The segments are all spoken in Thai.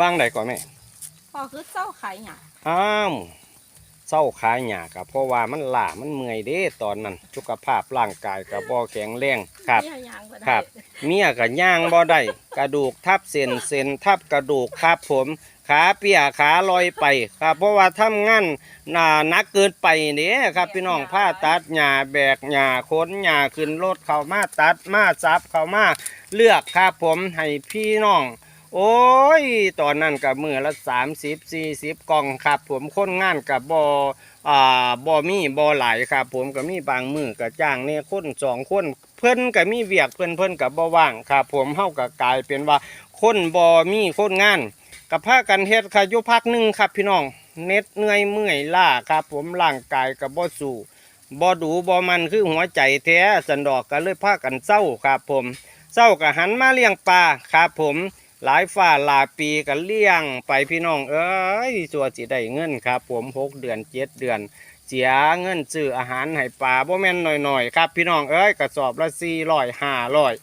ว่างใดก่อนแม่พอคือเจ้าขายหยังอ้าวเศร้าขายหยากับเพราะว่ามันล่ามันเมื่อยเด้ตอนนั้นสุขภาพร่างกายกับบ่แข็งแรงครับมีหยังบ่ได้ครับ เมียกับย่างบ่ได้กระดูกทับเส้นเส้นทับกระดูกครับผมขาเปียขาลอยไปครับ เพราะว่าทำงานหนานักเกินไปเนี่ยครับ พี่น้องผ้าตัดหญ้าแบกหญ้าขนหญ้าขึ้นรถเข้ามาตัดมาซับเข้ามาเลือกครับผมให้พี่น้อง โอ้ย ตอนนั้นกับมือละสามสิบสี่สิบกล่องครับ ผมคนงานกับบออ่าบอมีบอหลายครับ ผมก็มีบางมือกับจ้างเนี่ยคนสองคนเพิ่อนก็มีเวียกเพิ่อนเพิ่อนกับบอว่างครับ ผมเฮากับกลายเป็นว่าคนบอมีคนงานกับพากันเฮ็ดค่ะยู่พักหนึ่งครับพี่น้องเน็ดเหนื่อยเมื่อยล้าครับ ผมร่างกายกับบอสู่บอดูบอมันคือหัวใจแท้สันดอกก็เลยพากันเศร้าครับ ผมเศร้าก็หันมาเลี้ยงปลาครับผม หลายฝ่าหลายปีกันเลี้ยงไปพี่น้อง เอ้ยสัวสิได้เงินครับ ผมหกเดือนเจ็ดเดือน เสียเงินซื้ออาหารให้ปลาบ่แม่นหน่อยๆครับ พี่น้องเอ้ยกระสอบละสี่ร้อยห้าร้อย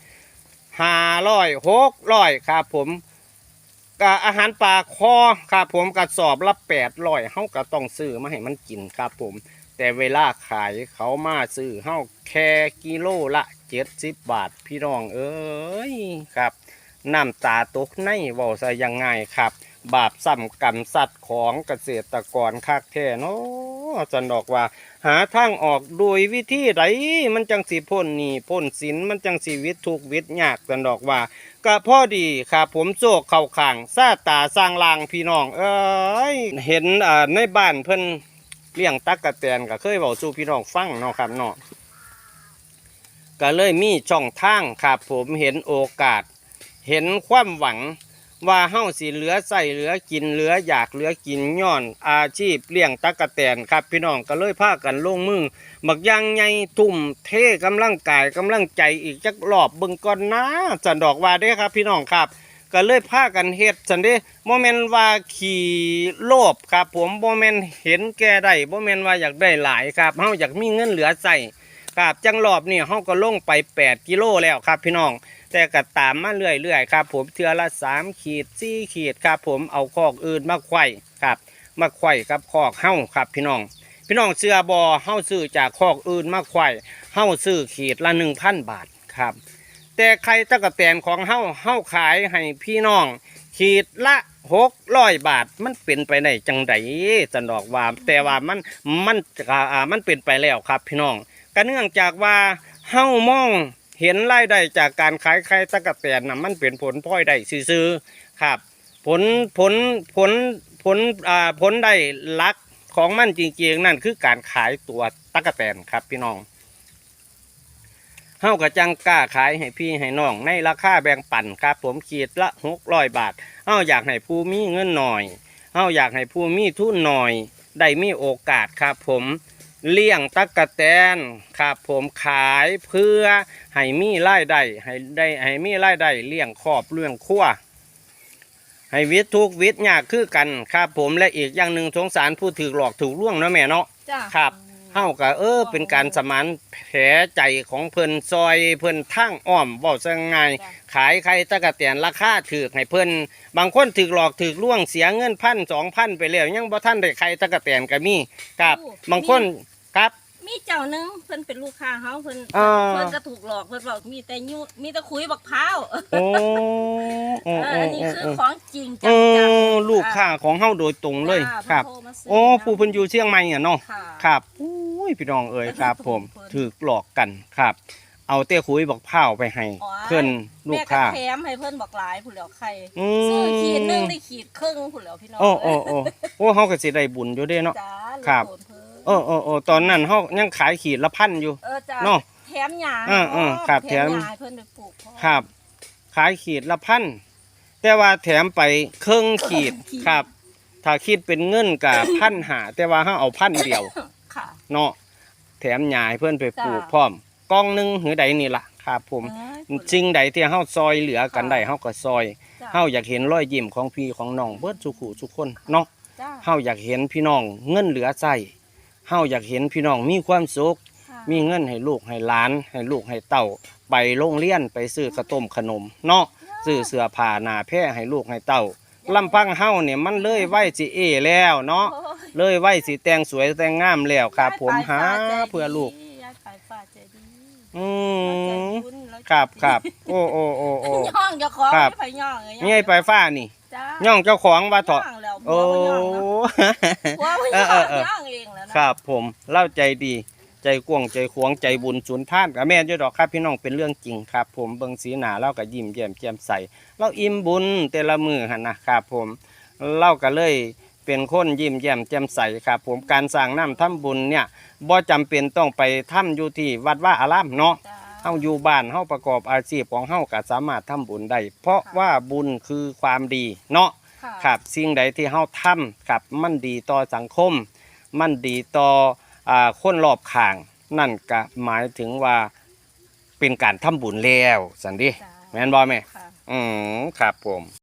ห้าร้อยหกร้อยครับ ผมกะอาหารปลาคอครับผมกระสอบละแปดร้อยเฮาก็ต้องซื้อมาให้มันกินครับผม แต่เวลาขายเขามาซื้อเฮาแค่กิโลละเจ็ดสิบบาทพี่น้องเอ้ยครับ น้ำตาตกในเว้าซะยังไงครับ บาปซ้ำกรรมสัตว์ของเกษตรกรคักแท้เนาะจันดอกว่า หาทางออกโดยวิธีใดมันจังสิพ้นหนี้พ้นสินมันจังสิวิตทุกวิตยากจันดอกว่าก็พ่อดีครับผมโจกเข้าข้างซาตาสร้างลางพี่น้อง เอ้ยเห็นอ่าในบ้านเพิ่นเลี้ยงตักกะแตนก็เคยเว้าสู่พี่น้องฟังเนาะครับเนาะก็เลยมีช่องทางครับผมเห็นโอกาส เห็นความหวังว่าเฮาสิเหลือใส่เหลือกินเหลืออยากเหลือกินย้อนอาชีพเลี้ยงตักะแตนครับ พี่น้องก็เลยพากันลงมือบักยางใหญ่ทุ่มเทกำลังกายกำลังใจอีกจักรอบเบิ่งก่อนนะจันดอกว่าเด้ครับ พี่น้องครับ ก็เลยพากันเฮ็ดจันเด้บ่แม่นว่าขี่โลภครับ ผมบ่แม่นเห็นแก่ได้บ่แม่นว่าอยากได้หลายครับเฮาอยากมีเงินเหลือใส่ ครับจังรอบนี่เฮาก็ลงไป 8 กิโลแล้วครับพี่น้อง แต่ก็ตามมาเรื่อยๆครับผมเทือละสามขีดสี่ขีดครับผมเอาคอกอื่นมาไข่ครับ มาไข่กับคอกเฮ้าครับพี่น้อง พี่น้องเสื้อบอเฮ้าซื้อจากคอกอื่นมาไข่เฮ้าซื้อขีดละหนึ่งพันบาทครับ แต่ไข่ตะกะแตนของเฮ้าเฮ้าขายให้พี่น้องขีดละหกร้อยบาทมันเป็นไปได้จังใดจันดอกว่าแต่ว่ามันมันอ่ามันเป็นไปแล้วครับพี่น้อง ก็เนื่องจากว่าเฮ้ามองเห็นรายได้จากการขายไข่ตะกะแตนนะมันเป็นผลพลอยได้ซื้อๆครับ ผลผลผลผลอ่าผลได้ลักของมันจริงๆนั่นคือการขายตัวตะกะแตนครับพี่น้องเฮ้ากระจังกล้าขายให้พี่ให้น้องในราคาแบ่งปันครับ ผมขีดละหกร้อยบาทเฮ้าอยากให้ผู้มีเงินหน่อยเฮ้าอยากให้ผู้มีทุนหน่อยได้มีโอกาสครับผม เลี้ยงตะกะแตนครับผมขายเพื่อให้มีรายได้ให้ได้ให้มีรายได้เลี้ยงครอบเลี้ยงครัวให้วิทย์ทุกข์วิทย์ยากคือกันครับผมและอีกอย่างหนึ่งสงสารผู้ถือหลอกถูกล่วงเนาะแม่เนาะจ้าครับเฮาก็เออเป็นการสมานแผลใจของเพิ่นซอยเพิ่นทั้งอ้อมเว้าซะง่ายจ้ะขายไข่ตะกะแตนราคาถูกให้เพิ่นบางคนถูกหลอกถูกล่วงเสียเงินพันสองพันไปแล้วยังบ่ทันได้ไข่ตะกะแตนก็มีครับบางคน ครับ มีเจ้าหนึงเพิ่นเป็นลูกค้าเฮาเพิ่นอ่าเพิ่นก็ถูกหลอกเพิ่นบอกมีแต่ยุมีแต่คุยบักพร้าวโอ้โอ้เออโอ้อันนี้คือโอ้ของจริงจัโอ้งๆลูกค้าของเฮาโดยตรงเลยจ้าครับ เพิ่นโทมาซื้โอ้ผู้เพิ่นอยู่เชียงใหม่อะเนาะ ค่ะ ครับอุ้ยพี่น้องเอ๋ยครับ ผมเพิ่น ถูกหลอกกันครับ เอาเต้คุยบอกเผาไปให้อ๋อเพิ่นลูกค้า แม่ก็แถมให้เพิ่นบอกหลายผู้เหลียวใครอืซื้อขีดหนึงมได้ขีดครึ่งผู้เหลียวพี่น้องโอ้โอ้โอ้โอ้เฮาก็สิได้บุญอยู่เด้เนาะ จ้าครับโอนเพิ่น โอ้โอ้โอ้ตอนนั้นเฮายังขายขีดละพันอยู่ เออจ้าเนาะแถมหญ้าเออเออครับแถมแถมหญ้าให้เพิ่นไปปลูกพร้อมครับ ขายขีดละพันแต่ว่าแถมไปครึ่งขีดขีดครับ ถ้าคิดเป็นเงินกับพันหาแต่ว่าเฮาเอาพันเดียว ค่ะ เนาะแถมหญ้าให้เพื่อนไปปลูกจ้ะ พร้อมกล้องหนึงหือใดนี่ล่ะครับผม เอ้ยสิ่งใดที่เฮาซอยเหลือกันค่ะได้เฮาก็ซอยจ้ะ เฮาอยากเห็นรอยยิ้มของพี่ของน้องเบิดสุขุทุกคนเนาะจ้าเฮาอยากเห็นพี่น้องเงินเหลือใช้ เฮาอยากเห็นพี่น้องมีความสุขค่ะมีเงินให้ลูกให้หลาน ให้ลูกให้เต้าไปโรงเรียนไปซื้อกระต้มขนมเนาะซื้อเสื้อผ้าหน้าแพร่ให้ลูกให้เต้าลำพังเฮาเนี่ยมันเลยไว้สิเอแล้วเนาะโอ้ยเลยไว้สิแต่งสวยแต่งงามแล้วครับผมหาเพื่อลูกยายปลายฟ้าใจดีอืมเราใจบุญเาใจครับครับโอ้โอ้โอ้โอ้ย่องเจ้าของครับไม่ไปย่องเลยง่ายไปฟ้านี่จ้าย่องเจ้าของว่าเถาะย่องแล้วโอ้บัวบ่ย่องนะบัวบ่ย่องเออเออ เออย่องเองแล้วนะครับผมเล่าใจดี ใจกว้างใจขวางใจบุญสุนท่านกับแม่นอยู่ดอกครับพี่น้องเป็นเรื่องจริงครับ ผมเบิ่งสีหน้าเล่าก็ยิ้มแย้มแจ่มใสเราอิ่มบุญแต่ละมือหันนะครับผมเล่าก็เลยเป็นคนยิ้มแย้มแจ่มใสครับ ผมการสร้างน้ำทำบุญเนี่ยบ่จำเป็นต้องไปทำอยู่ที่วัดว่าอารามเนาะ จ้า เฮาอยู่บ้านเฮาประกอบอาชีพของเฮาก็สามารถทำบุญได้เพราะว่าบุญคือความดีเนาะะครับสิ่งใดที่เฮาทำครับมันดีต่อสังคม มันดีต่ออ่าคนรอบข้าง นั่นก็หมายถึงว่าเป็นการทำบุญแล้วสันดิจ้าแม่นบ่แม่ค่ะอืมครับผม